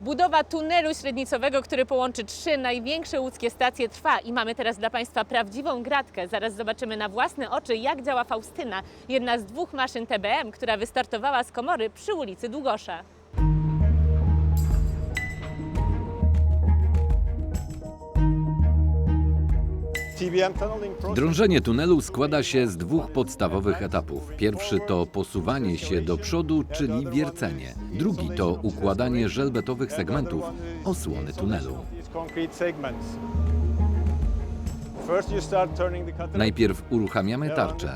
Budowa tunelu średnicowego, który połączy trzy największe łódzkie stacje trwa i mamy teraz dla Państwa prawdziwą gratkę. Zaraz zobaczymy na własne oczy, jak działa Faustyna, jedna z dwóch maszyn TBM, która wystartowała z komory przy ulicy Długosza. Drążenie tunelu składa się z dwóch podstawowych etapów. Pierwszy to posuwanie się do przodu, czyli wiercenie. Drugi to układanie żelbetowych segmentów osłony tunelu. Najpierw uruchamiamy tarczę.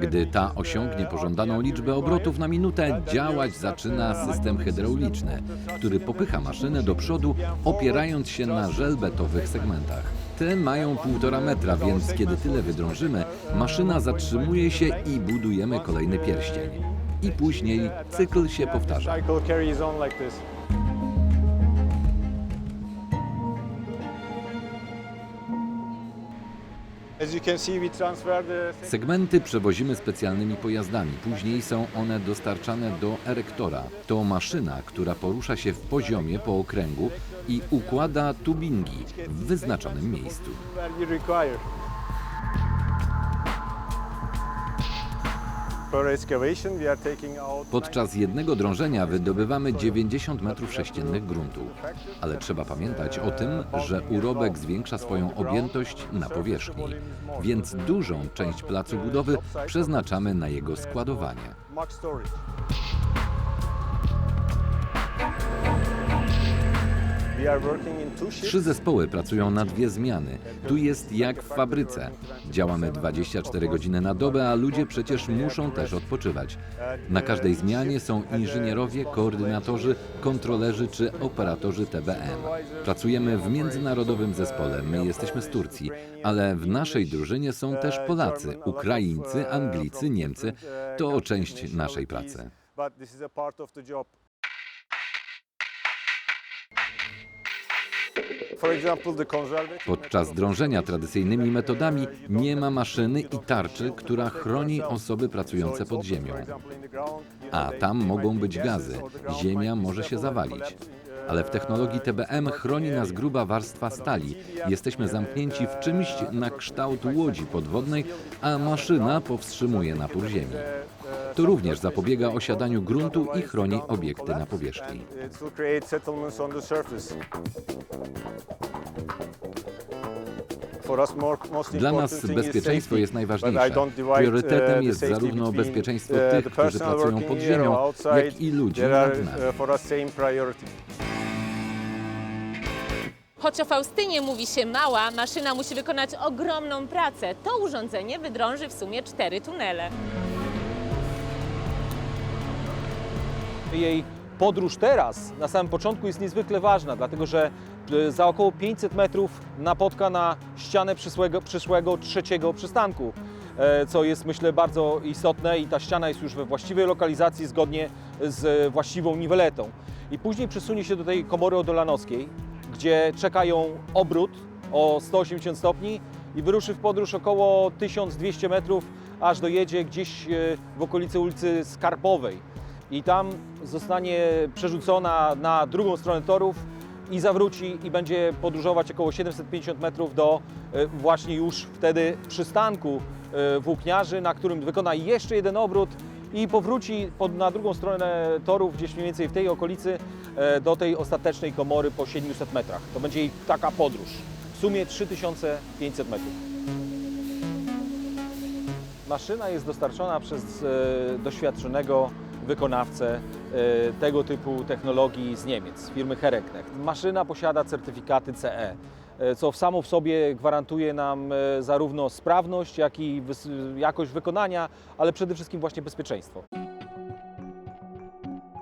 Gdy ta osiągnie pożądaną liczbę obrotów na minutę, działać zaczyna system hydrauliczny, który popycha maszynę do przodu, opierając się na żelbetowych segmentach. Te mają 1,5 metra, więc kiedy tyle wydrążymy, maszyna zatrzymuje się i budujemy kolejny pierścień. I później cykl się powtarza. Segmenty przewozimy specjalnymi pojazdami. Później są one dostarczane do erektora. To maszyna, która porusza się w poziomie po okręgu i układa tubingi w wyznaczonym miejscu. Podczas jednego drążenia wydobywamy 90 metrów sześciennych gruntu. Ale trzeba pamiętać o tym, że urobek zwiększa swoją objętość na powierzchni, więc dużą część placu budowy przeznaczamy na jego składowanie. Trzy zespoły pracują na dwie zmiany. Tu jest jak w fabryce. Działamy 24 godziny na dobę, a ludzie przecież muszą też odpoczywać. Na każdej zmianie są inżynierowie, koordynatorzy, kontrolerzy czy operatorzy TBM. Pracujemy w międzynarodowym zespole. My jesteśmy z Turcji, ale w naszej drużynie są też Polacy, Ukraińcy, Anglicy, Niemcy. To część naszej pracy. But this is a part of the job. Podczas drążenia tradycyjnymi metodami nie ma maszyny i tarczy, która chroni osoby pracujące pod ziemią. A tam mogą być gazy. Ziemia może się zawalić. Ale w technologii TBM chroni nas gruba warstwa stali. Jesteśmy zamknięci w czymś na kształt łodzi podwodnej, a maszyna powstrzymuje napór ziemi. To również zapobiega osiadaniu gruntu i chroni obiekty na powierzchni. Dla nas bezpieczeństwo jest najważniejsze. Priorytetem uh, jest zarówno bezpieczeństwo uh, tych, którzy pracują pod ziemią, jak i ludzi nad nami. uh. Choć o Faustynie mówi się mała, maszyna musi wykonać ogromną pracę. To urządzenie wydrąży w sumie cztery tunele. Jej podróż teraz, na samym początku, jest niezwykle ważna, dlatego że e, za około 500 metrów napotka na ścianę przyszłego, przyszłego trzeciego przystanku, e, co jest myślę bardzo istotne i ta ściana jest już we właściwej lokalizacji zgodnie z właściwą niweletą. I później przesunie się do tej komory odolanowskiej, gdzie czekają obrót o 180 stopni i wyruszy w podróż około 1200 metrów, aż dojedzie gdzieś e, w okolicy ulicy Skarpowej i tam zostanie przerzucona na drugą stronę torów i zawróci i będzie podróżować około 750 metrów do e, właśnie już wtedy przystanku e, włókniarzy, na którym wykona jeszcze jeden obrót i powróci pod, na drugą stronę torów, gdzieś mniej więcej w tej okolicy, e, do tej ostatecznej komory po 700 metrach. To będzie jej taka podróż. W sumie 3500 metrów. Maszyna jest dostarczona przez doświadczonego wykonawcę e, tego typu technologii z Niemiec, firmy Hereknecht. Maszyna posiada certyfikaty CE, e, co samo w sobie gwarantuje nam e, zarówno sprawność, jak i jakość wykonania, ale przede wszystkim właśnie bezpieczeństwo.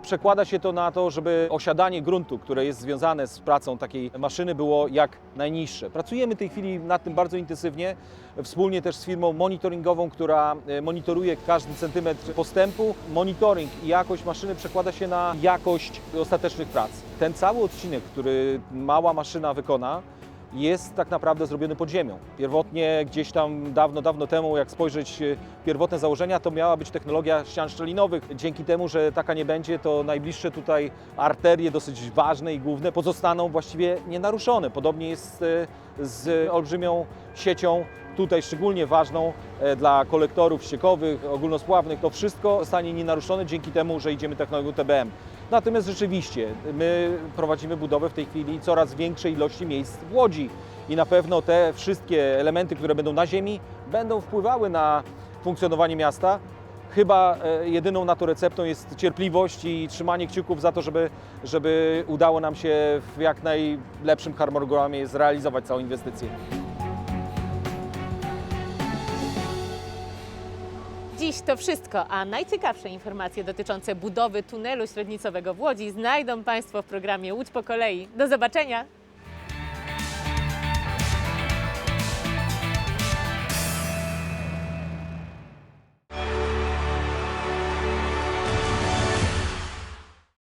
Przekłada się to na to, żeby osiadanie gruntu, które jest związane z pracą takiej maszyny, było jak najniższe. Pracujemy w tej chwili nad tym bardzo intensywnie, wspólnie też z firmą monitoringową, która e, monitoruje każdy centymetr postępu. Monitoring i jakość maszyny przekłada się na jakość ostatecznych prac. Ten cały odcinek, który mała maszyna wykona, jest tak naprawdę zrobiony pod ziemią. Pierwotnie gdzieś tam dawno, dawno temu, jak spojrzeć e, pierwotne założenia, to miała być technologia ścian szczelinowych. Dzięki temu, że taka nie będzie, to najbliższe tutaj arterie dosyć ważne i główne pozostaną właściwie nienaruszone. Podobnie jest e, z olbrzymią siecią tutaj szczególnie ważną e, dla kolektorów ściekowych, ogólnospławnych. To wszystko zostanie nienaruszone dzięki temu, że idziemy technologią TBM. Natomiast rzeczywiście my prowadzimy budowę w tej chwili coraz większej ilości miejsc w Łodzi i na pewno te wszystkie elementy, które będą na ziemi, będą wpływały na funkcjonowanie miasta. Chyba e, jedyną na to receptą jest cierpliwość i trzymanie kciuków za to, żeby, żeby udało nam się w jak najlepszym harmonogramie zrealizować całą inwestycję. Dziś to wszystko, a najciekawsze informacje dotyczące budowy tunelu średnicowego w Łodzi znajdą Państwo w programie Łódź po kolei. Do zobaczenia!